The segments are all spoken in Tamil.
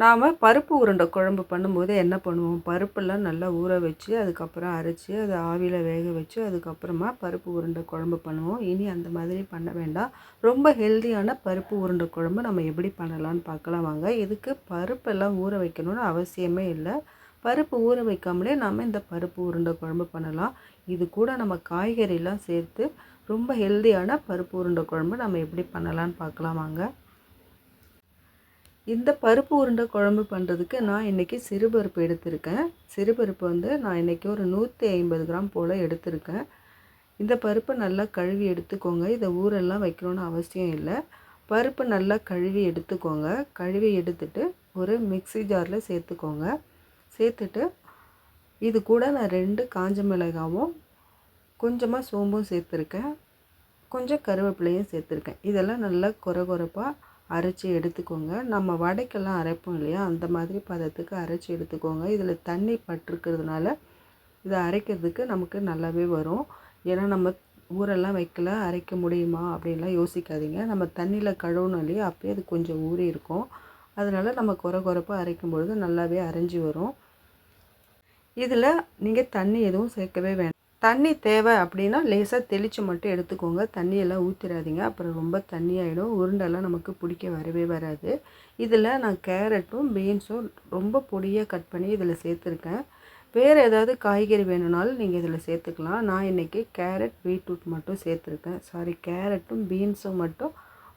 நாம் பருப்பு உருண்டை குழம்பு பண்ணும்போது என்ன பண்ணுவோம்? பருப்பெல்லாம் நல்லா ஊற வச்சு அதுக்கப்புறம் அரைச்சி அதை ஆவியில் வேக வச்சு அதுக்கப்புறமா பருப்பு உருண்டை குழம்பு பண்ணுவோம். இனி அந்த மாதிரி பண்ண வேண்டாம். ரொம்ப ஹெல்த்தியான பருப்பு உருண்டை குழம்பு நம்ம எப்படி பண்ணலான்னு பார்க்கலாம் வாங்க. இதுக்கு பருப்பெல்லாம் ஊற வைக்கணும்னு அவசியமே இல்லை. பருப்பு ஊற வைக்காமலே நாம் இந்த பருப்பு உருண்டை குழம்பு பண்ணலாம். இது கூட நம்ம காய்கறிலாம் சேர்த்து ரொம்ப ஹெல்த்தியான பருப்பு உருண்டை குழம்பு நம்ம எப்படி பண்ணலான்னு பார்க்கலாம் வாங்க. இந்த பருப்பு உருண்டை குழம்பு பண்ணுறதுக்கு நான் இன்றைக்கி சிறுபருப்பு எடுத்திருக்கேன். சிறுபருப்பு வந்து நான் இன்றைக்கி ஒரு நூற்றி ஐம்பது கிராம் போல் எடுத்திருக்கேன். இந்த பருப்பை நல்லா கழுவி எடுத்துக்கோங்க. இதை ஊரெல்லாம் வைக்கணும்னு அவசியம் இல்லை. பருப்பு நல்லா கழுவி எடுத்துக்கோங்க. கழுவி எடுத்துட்டு ஒரு மிக்சி ஜாரில் சேர்த்துக்கோங்க. சேர்த்துட்டு இது கூட நான் ரெண்டு காஞ்ச மிளகாவும் கொஞ்சமாக சோம்பும் சேர்த்துருக்கேன். கொஞ்சம் கருவேப்பிலையும் சேர்த்துருக்கேன். இதெல்லாம் நல்லா குறை குறைப்பாக அரைச்சி எடுத்துக்கோங்க. நம்ம வடைக்கெல்லாம் அரைப்போம் இல்லையா? அந்த மாதிரி பதத்துக்கு அரைச்சி எடுத்துக்கோங்க. இதில் தண்ணி பட்டிருக்கிறதுனால இதை அரைக்கிறதுக்கு நமக்கு நல்லாவே வரும். ஏன்னா நம்ம ஊரெல்லாம் வைக்கல அரைக்க முடியுமா அப்படின்லாம் யோசிக்காதீங்க. நம்ம தண்ணியில் கழுவணும் இல்லையா? அப்போயே அது கொஞ்சம் ஊறி இருக்கும். அதனால் நம்ம குறை குறைப்பாக அரைக்கும் பொழுது நல்லாவே அரைஞ்சி வரும். இதில் நீங்கள் தண்ணி எதுவும் சேர்க்கவே வேண்டாம் தண்ணி தேவை அப்படின்னா லேசாக தெளித்து மட்டும் எடுத்துக்கோங்க. தண்ணியெல்லாம் ஊற்றிடாதீங்க அப்புறம் ரொம்ப தண்ணியாகிடும் உருண்டெல்லாம் நமக்கு பிடிக்க வரவே வராது. இதில் நான் கேரட்டும் பீன்ஸும் ரொம்ப பொடியாக கட் பண்ணி இதில் சேர்த்துருக்கேன். வேறு ஏதாவது காய்கறி வேணும்னாலும் நீங்கள் இதில் சேர்த்துக்கலாம். நான் இன்றைக்கி கேரட் பீட்ரூட் மட்டும் சேர்த்துருக்கேன். சாரி கேரட்டும் பீன்ஸும் மட்டும்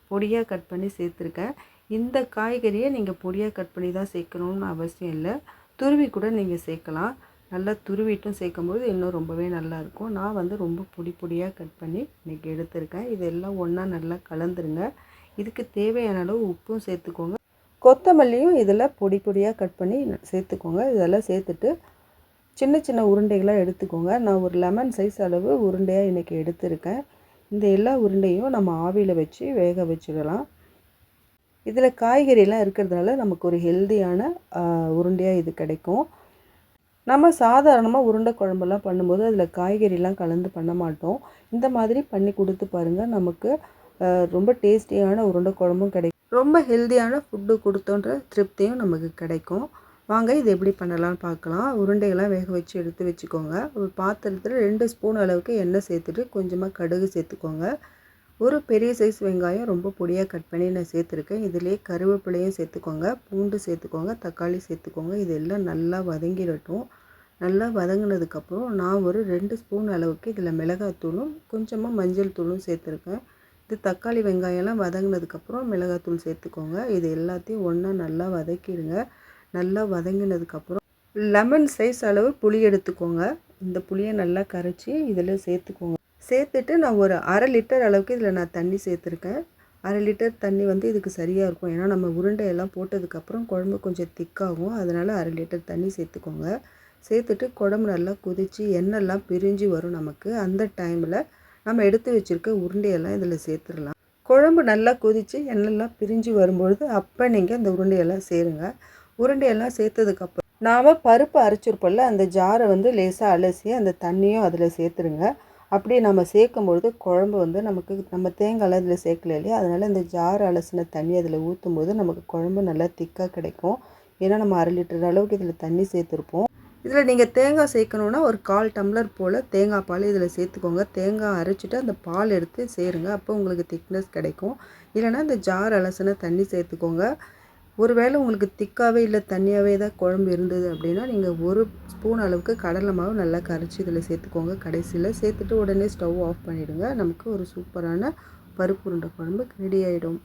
பொடியாக கட் பண்ணி சேர்த்துருக்கேன். இந்த காய்கறியை நீங்கள் பொடியாக கட் பண்ணி தான் சேர்க்கணுன்னு அவசியம் இல்லை. துருவி கூட நீங்கள் சேர்க்கலாம். நல்லா துருவிட்டும் சேர்க்கும்போது இன்னும் ரொம்பவே நல்லாயிருக்கும். நான் வந்து ரொம்ப பொடி பொடியாக கட் பண்ணி இன்றைக்கி எடுத்திருக்கேன். இதெல்லாம் ஒன்றா நல்லா கலந்துருங்க. இதுக்கு தேவையான அளவு உப்பும் சேர்த்துக்கோங்க. கொத்தமல்லியும் இதில் பொடி பொடியாக கட் பண்ணி சேர்த்துக்கோங்க. இதெல்லாம் சேர்த்துட்டு சின்ன சின்ன உருண்டைகளாக எடுத்துக்கோங்க. நான் ஒரு லெமன் சைஸ் அளவு உருண்டையாக இன்றைக்கி எடுத்திருக்கேன். இந்த எல்லா உருண்டையும் நம்ம ஆவியில் வச்சு வேக வச்சிடலாம் இதில் காய்கறிலாம் இருக்கிறதுனால நமக்கு ஒரு ஹெல்த்தியான உருண்டையாக இது கிடைக்கும். நம்ம சாதாரணமாக உருண்டை குழம்பெல்லாம் பண்ணும்போது அதில் காய்கறிலாம் கலந்து பண்ண மாட்டோம். இந்த மாதிரி பண்ணி கொடுத்து பாருங்கள் நமக்கு ரொம்ப டேஸ்டியான உருண்டை குழம்பும் கிடைக்கும் ரொம்ப ஹெல்த்தியான ஃபுட்டு கொடுத்தோன்ற திருப்தியும் நமக்கு கிடைக்கும். வாங்க இது எப்படி பண்ணலாம்னு பார்க்கலாம். உருண்டைகள்லாம் வேக வச்சு எடுத்து வச்சுக்கோங்க. ஒரு பாத்திரத்தில் ரெண்டு ஸ்பூன் அளவுக்கு எண்ணெய் சேர்த்துட்டு கொஞ்சமாக கடுகு சேர்த்துக்கோங்க. ஒரு பெரிய சைஸ் வெங்காயம் ரொம்ப பொடியாக கட் பண்ணி நான் சேர்த்துருக்கேன். இதிலே கருவேப்பிலையும் சேர்த்துக்கோங்க பூண்டு சேர்த்துக்கோங்க தக்காளி சேர்த்துக்கோங்க. இதெல்லாம் நல்லா வதங்கிடட்டும். நல்லா வதங்கினதுக்கப்புறம் நான் ஒரு ரெண்டு ஸ்பூன் அளவுக்கு இதில் மிளகாத்தூளும் கொஞ்சமாக மஞ்சள் தூளும் சேர்த்துருக்கேன். இது தக்காளி வெங்காயம்லாம் வதங்கினதுக்கப்புறம் மிளகாத்தூள் சேர்த்துக்கோங்க. இது எல்லாத்தையும் ஒன்றா நல்லா வதக்கிடுங்க. நல்லா வதங்கினதுக்கப்புறம் லெமன் சைஸ் அளவு புளி எடுத்துக்கோங்க. இந்த புளியை நல்லா கரைச்சி இதில் சேர்த்துக்கோங்க. சேர்த்துட்டு நான் ஒரு அரை லிட்டர் அளவுக்கு இதில் நான் தண்ணி சேர்த்துருக்கேன். அரை லிட்டர் தண்ணி வந்து இதுக்கு சரியாக இருக்கும். ஏன்னா நம்ம உருண்டையெல்லாம் போட்டதுக்கப்புறம் குழம்பு கொஞ்சம் திக்காகும் அதனால் அரை லிட்டர் தண்ணி சேர்த்துக்கோங்க. சேர்த்துட்டு குழம்பு நல்லா கொதித்து எண்ணெய்லாம் பிரிஞ்சு வரும் நமக்கு. அந்த டைமில் நம்ம எடுத்து வச்சுருக்க உருண்டையெல்லாம் இதில் சேர்த்துடலாம். குழம்பு நல்லா கொதித்து எண்ணெய்லாம் பிரிஞ்சு வரும்பொழுது அப்போ நீங்கள் அந்த உருண்டையெல்லாம் சேருங்க. உருண்டையெல்லாம் சேர்த்ததுக்கப்புறம் நாம் பருப்பு அரைச்சிருப்போம்ல அந்த ஜாரை வந்து லேசாக அலசி அந்த தண்ணியும் அதில் சேர்த்துருங்க. அப்படி நம்ம சேர்க்கும் பொழுது குழம்பு வந்து நமக்கு நம்ம தேங்காய்லாம் இதில் சேர்க்கல இல்லையா? அதனால் இந்த ஜார் அலசின தண்ணி அதில் ஊற்றும் போது நமக்கு குழம்பு நல்லா திக்காக கிடைக்கும். ஏன்னா நம்ம அரை லிட்டர் அளவுக்கு இதில் தண்ணி சேர்த்துருப்போம். இதில் நீங்கள் தேங்காய் சேர்க்கணுன்னா ஒரு கால் டம்ளர் போல் தேங்காய் பால் இதில் சேர்த்துக்கோங்க. தேங்காய் அரைச்சிட்டு அந்த பால் எடுத்து சேருங்க. அப்போ உங்களுக்கு திக்னஸ் கிடைக்கும். இல்லைனா இந்த ஜார் அலசின தண்ணி சேர்த்துக்கோங்க. ஒருவேளை உங்களுக்கு திக்காகவே இல்லை தண்ணியாகவே தான் குழம்பு இருந்தது அப்படின்னா நீங்கள் ஒரு ஸ்பூன் அளவுக்கு கடலை மாவு நல்லா கரைச்சி இதில் சேர்த்துக்கோங்க. கடைசியில் சேர்த்துட்டு உடனே ஸ்டவ் ஆஃப் பண்ணிவிடுங்க நமக்கு ஒரு சூப்பரான பருப்பு உருண்டை குழம்பு ரெடி ஆகிடும்